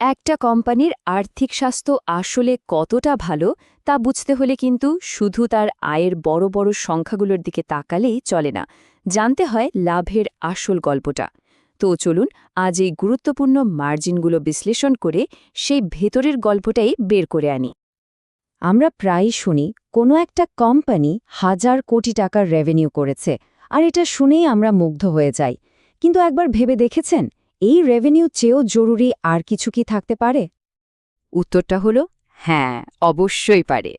একটা কোম্পানির আর্থিক স্বাস্থ্য আসলে কতটা ভালো তা বুঝতে হলে কিন্তু শুধু তার আয়ের বড় বড় সংখ্যাগুলোর দিকে তাকালেই চলে না। জানতে হয় লাভের আসল গল্পটা। তো চলুন আজ এই গুরুত্বপূর্ণ মার্জিনগুলো বিশ্লেষণ করে সেই ভেতরের গল্পটাই বের করে আনি। আমরা প্রায়ই শুনি, কোনো একটা কোম্পানি হাজার কোটি টাকার রেভিনিউ করেছে, আর এটা শুনেই আমরা মুগ্ধ হয়ে যাই। কিন্তু একবার ভেবে দেখেছেন? এই রেভিনিউ চেয়েও জরুরি আর কিছু কি থাকতে পারে? উত্তরটা হলো হ্যাঁ অবশ্যই পারে।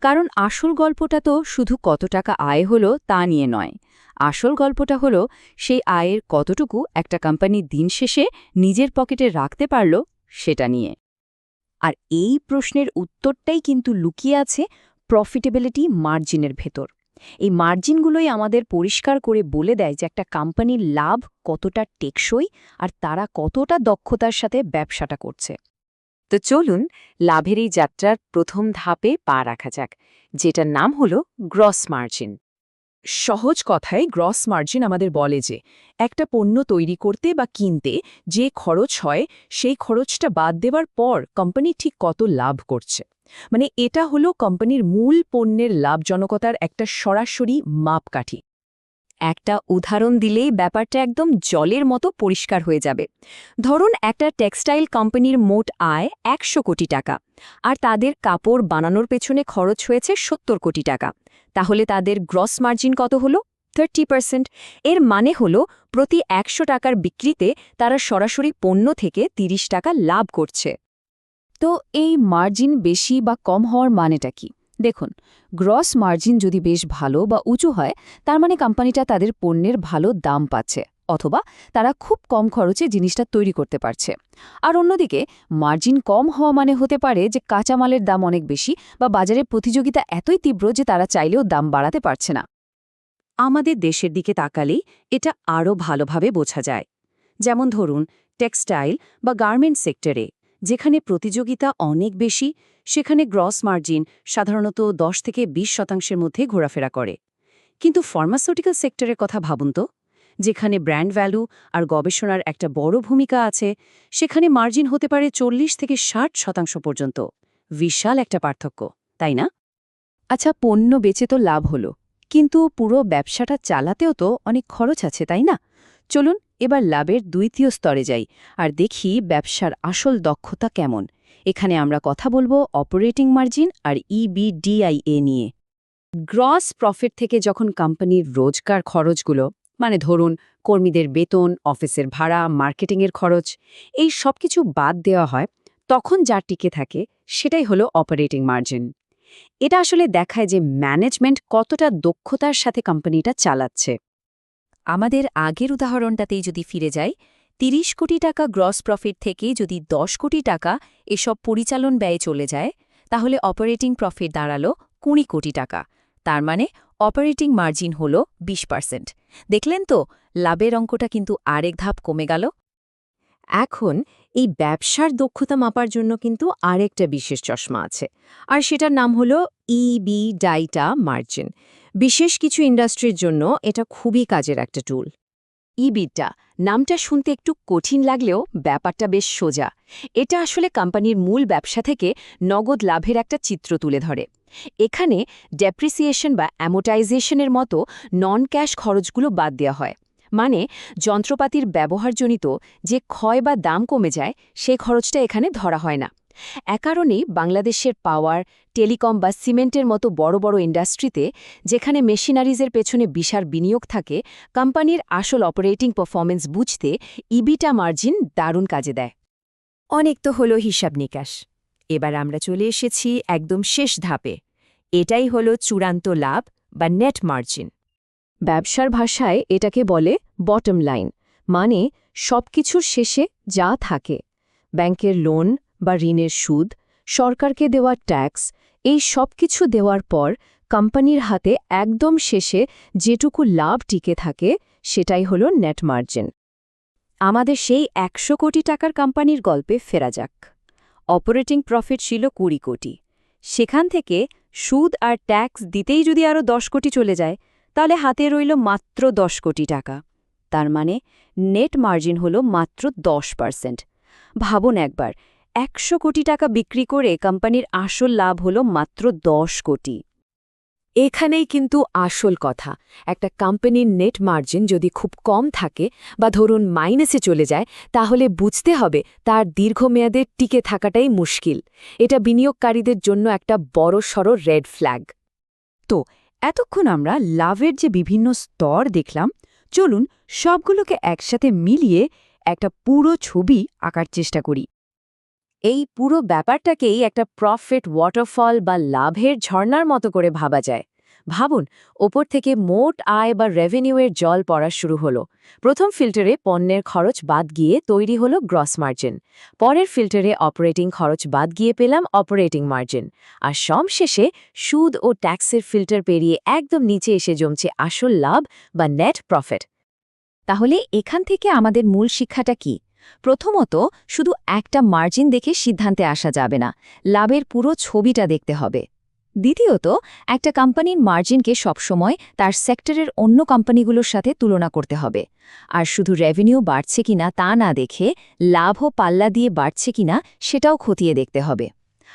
কারণ আসল গল্পটা তো শুধু কত টাকা আয় হলো তা নিয়ে নয়। আসল গল্পটা হলো, সেই আয়ের কতটুকু একটা কোম্পানি দিন শেষে নিজের পকেটে রাখতে পারল সেটা নিয়ে। আর এই প্রশ্নের উত্তরটাই কিন্তু লুকিয়ে আছে প্রফিটেবিলিটি মার্জিনের ভেতর। এই মার্জিনগুলোই আমাদের পরিষ্কার করে বলে দেয় যে একটা কোম্পানির লাভ কতটা টেকসই আর তারা কতটা দক্ষতার সাথে ব্যবসাটা করছে। তো চলুন লাভের এই যাত্রার প্রথম ধাপে পা রাখা যাক, যেটার নাম হল গ্রস মার্জিন। সহজ কথায় গ্রস মার্জিন আমাদের বলে যে, একটা পণ্য তৈরি করতে বা কিনতে যে খরচ হয়, সেই খরচটা বাদ দেওয়ার পর কোম্পানি ঠিক কত লাভ করছে। মানে এটা হলো কোম্পানির মূল পণ্যের লাভজনকতার একটা সরাসরি মাপকাঠি। একটা উদাহরণ দিলেই ব্যাপারটা একদম জলের মতো পরিষ্কার হয়ে যাবে। ধরুন একটা টেক্সটাইল কোম্পানির মোট আয় একশো কোটি টাকা, আর তাদের কাপড় বানানোর পেছনে খরচ হয়েছে সত্তর কোটি টাকা। তাহলে তাদের গ্রস মার্জিন কত হলো? Thirty percent. এর মানে হলো প্রতি একশো টাকার বিক্রিতে তারা সরাসরি পণ্য থেকে ৩০ টাকা লাভ করছে। তো এই মার্জিন বেশি বা কম হওয়ার মানেটা কি? দেখুন, গ্রস মার্জিন যদি বেশ ভালো বা উঁচু হয়, তার মানে কোম্পানিটা তাদের পণ্যের ভালো দাম পাচ্ছে, অথবা তারা খুব কম খরচে জিনিসটা তৈরি করতে পারছে। আর অন্যদিকে, মার্জিন কম হওয়া মানে হতে পারে যে কাঁচামালের দাম অনেক বেশি বা বাজারে প্রতিযোগিতা এতই তীব্র যে তারা চাইলেও দাম বাড়াতে পারছে না। আমাদের দেশের দিকে তাকালেই এটা আরও ভালোভাবে বোঝা যায়। যেমন ধরুন, টেক্সটাইল বা গার্মেন্ট সেক্টরে যেখানে প্রতিযোগিতা অনেক বেশি, সেখানে গ্রস মার্জিন সাধারণত 10 থেকে ২০ শতাংশের মধ্যে ঘোরাফেরা করে। কিন্তু ফার্মাসিউটিক্যাল সেক্টরের কথা ভাবুন তো। যেখানে ব্র্যান্ড ভ্যালু আর গবেষণার একটা বড় ভূমিকা আছে, সেখানে মার্জিন হতে পারে চল্লিশ থেকে ষাট শতাংশ পর্যন্ত। বিশাল একটা পার্থক্য, তাই না? আচ্ছা পণ্য বেচে তো লাভ হলো, কিন্তু পুরো ব্যবসাটা চালাতেও তো অনেক খরচ আছে, তাই না? চলুন এবার লাভের দ্বিতীয় স্তরে যাই আর দেখি ব্যবসার আসল দক্ষতা কেমন। এখানে আমরা কথা বলব অপারেটিং মার্জিন আর E ইবিডিআইএ নিয়ে। গ্রস প্রফিট থেকে যখন কোম্পানির রোজগার খরচগুলো মানে ধরুন কর্মীদের বেতন, অফিসের ভাড়া মার্কেটিংয়ের খরচ, এই সব কিছু বাদ দেওয়া হয়, তখন যা টিকে থাকে সেটাই হলো অপারেটিং মার্জিন এটা আসলে দেখায় যে ম্যানেজমেন্ট কতটা দক্ষতার সাথে কোম্পানিটা চালাচ্ছে। আমাদের আগের উদাহরণটাতেই যদি ফিরে যাই ৩০ কোটি টাকা গ্রস প্রফিট থেকে যদি ১০ কোটি টাকা এসব পরিচালন ব্যয়ে চলে যায়, তাহলে অপারেটিং প্রফিট দাঁড়াল কুড়ি কোটি টাকা। তার মানে অপারেটিং মার্জিন হল ২০ পার্সেন্ট দেখলেন তো, লাভের অঙ্কটা কিন্তু আরেক ধাপ কমে গেল। এখন এই ব্যবসার দক্ষতা মাপার জন্য কিন্তু আরেকটা বিশেষ চশমা আছে, আর সেটার নাম হল ইবি ডাইটা মার্জিন বিশেষ কিছু ইন্ডাস্ট্রির জন্য এটা খুবই কাজের একটা টুল ইবিটা নামটা শুনতে একটু কঠিন লাগলেও ব্যাপারটা বেশ সোজা। এটা আসলে কোম্পানির মূল ব্যবসা থেকে নগদ লাভের একটা চিত্র তুলে ধরে। এখানে ডেপ্রিসিয়েশন বা অ্যামোটাইজেশনের মতো নন ক্যাশ খরচগুলো বাদ দেওয়া হয়। মানে যন্ত্রপাতির ব্যবহারজনিত যে ক্ষয় বা দাম কমে যায় সেই খরচটা এখানে ধরা হয় না। এ কারণেই বাংলাদেশের পাওয়ার, টেলিকম বা সিমেন্টের মতো বড় বড় ইন্ডাস্ট্রিতে, যেখানে মেশিনারিজের পেছনে বিশাল বিনিয়োগ থাকে, কোম্পানির আসল অপারেটিং পারফরমেন্স বুঝতে ইবিটা মার্জিন দারুণ কাজে দেয়। অনেক তো হলো হিসাব নিকাশ। এবার আমরা চলে এসেছি একদম শেষ ধাপে। এটাই হলো চূড়ান্ত লাভ বা নেট মার্জিন। ব্যবসার ভাষায় এটাকে বলে বটম লাইন মানে সবকিছুর শেষে যা থাকে। ব্যাংকের লোন বা ঋণের সুদ, সরকারকে দেওয়া ট্যাক্স, এই সব কিছু দেওয়ার পর কোম্পানির হাতে একদম শেষে যেটুকু লাভ টিকে থাকে, সেটাই হল নেট মার্জিন আমাদের সেই একশো কোটি টাকার কোম্পানির গল্পে ফেরা যাক। অপারেটিং প্রফিট ছিল কুড়ি কোটি। সেখান থেকে সুদ আর ট্যাক্স দিতেই যদি আরও দশ কোটি চলে যায়, তাহলে হাতে রইল মাত্র দশ কোটি টাকা। তার মানে নেট মার্জিন হল মাত্র দশ পার্সেন্ট ভাবুন একবার একশো কোটি টাকা বিক্রি করে কোম্পানির আসল লাভ হলো মাত্র দশ কোটি। এখানেই কিন্তু আসল কথা, একটা কোম্পানির নেট মার্জিন যদি খুব কম থাকে বা ধরুন মাইনাসে চলে যায়, তাহলে বুঝতে হবে তার দীর্ঘমেয়াদে টিকে থাকাটাই মুশকিল। এটা বিনিয়োগকারীদের জন্য একটা বড়সড় রেড ফ্ল্যাগ তো, এতক্ষণ আমরা লাভের যে বিভিন্ন স্তর দেখলাম, চলুন সবগুলোকে একসাথে মিলিয়ে একটা পুরো ছবি আঁকার চেষ্টা করি। এই পুরো ব্যাপারটাকেই একটা প্রফিট ওয়াটারফল বা লাভের ঝর্ণার মতো করে ভাবা যায়। ভাবুন, ওপর থেকে মোট আয় বা রেভিনিউয়ের জল পড়া শুরু হলো। প্রথম ফিল্টারে পণ্যের খরচ বাদ গিয়ে তৈরি হলো গ্রস মার্জিন পরের ফিল্টারে অপারেটিং খরচ বাদ গিয়ে পেলাম অপারেটিং মার্জিন আর শেষে সুদ ও ট্যাক্সের ফিল্টার পেরিয়ে একদম নিচে এসে জমছে আসল লাভ বা নেট প্রফিট তাহলে এখান থেকে আমাদের মূল শিক্ষাটা কি? প্রথমত, শুধু একটা মার্জিন দেখে সিদ্ধান্তে আসা যাবে না, লাভের পুরো ছবিটা দেখতে হবে। দ্বিতীয়ত, একটা কোম্পানির মার্জিনকে সবসময় তার সেক্টরের অন্য কোম্পানিগুলোর সাথে তুলনা করতে হবে। আর শুধু রেভিনিউ বাড়ছে কিনা তা না দেখে লাভও পাল্লা দিয়ে বাড়ছে কিনা সেটাও খতিয়ে দেখতে হবে।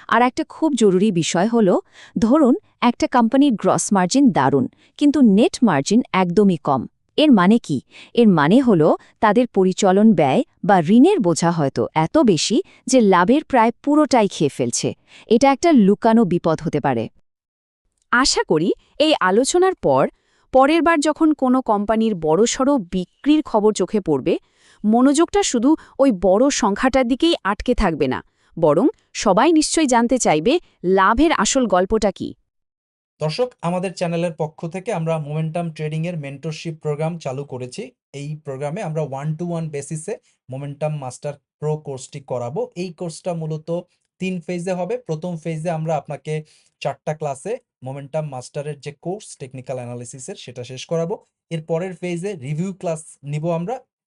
আর একটা খুব জরুরি বিষয় হল, ধরুন, একটা কোম্পানির গ্রস মার্জিন দারুণ, কিন্তু নেট মার্জিন একদমই কম। এর মানে কি? এর মানে হল, তাদের পরিচলন ব্যয় বা ঋণের বোঝা হয়তো এত বেশি যে লাভের প্রায় পুরোটাই খেয়ে ফেলছে। এটা একটা লুকানো বিপদ হতে পারে। আশা করি এই আলোচনার পর, পরের বার যখন কোনো কোম্পানির বড়সড় বিক্রির খবর চোখে পড়বে, মনোযোগটা শুধু ওই বড় সংখ্যাটার দিকেই আটকে থাকবে না, বরং সবাই নিশ্চয়ই জানতে চাইবে, লাভের আসল গল্পটা কি। দর্শক, আমাদের চ্যানেলের পক্ষ থেকে আমরা মোমেন্টাম ট্রেডিং এর মেন্টরশিপ প্রোগ্রাম চালু করেছি। এই প্রোগ্রামে আমরা ওয়ান টু ওয়ান বেসিসে মোমেন্টাম মাস্টার প্রো কোর্সটি করাবো। এই কোর্সটা মূলত তিন ফেজে হবে। প্রথম ফেজে আমরা আপনাকে চারটা ক্লাসে মোমেন্টাম মাস্টারের যে কোর্স টেকনিক্যাল অ্যানালিসিসের সেটা শেষ করাবো। এর পরের ফেজে রিভিউ ক্লাস নিব আমরা।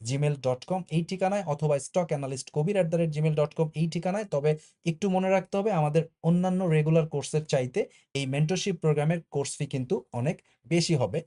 Gmail dot com এই ঠিকানায় অথবা stock analyst Kabir at the rate Gmail dot com এই ঠিকানায়। তবে একটু মনে রাখতে হবে, আমাদের অন্যান্য রেগুলার কোর্সের চাইতে এই মেন্টরশিপ প্রোগ্রামের কোর্স ফি কিন্তু অনেক বেশি হবে।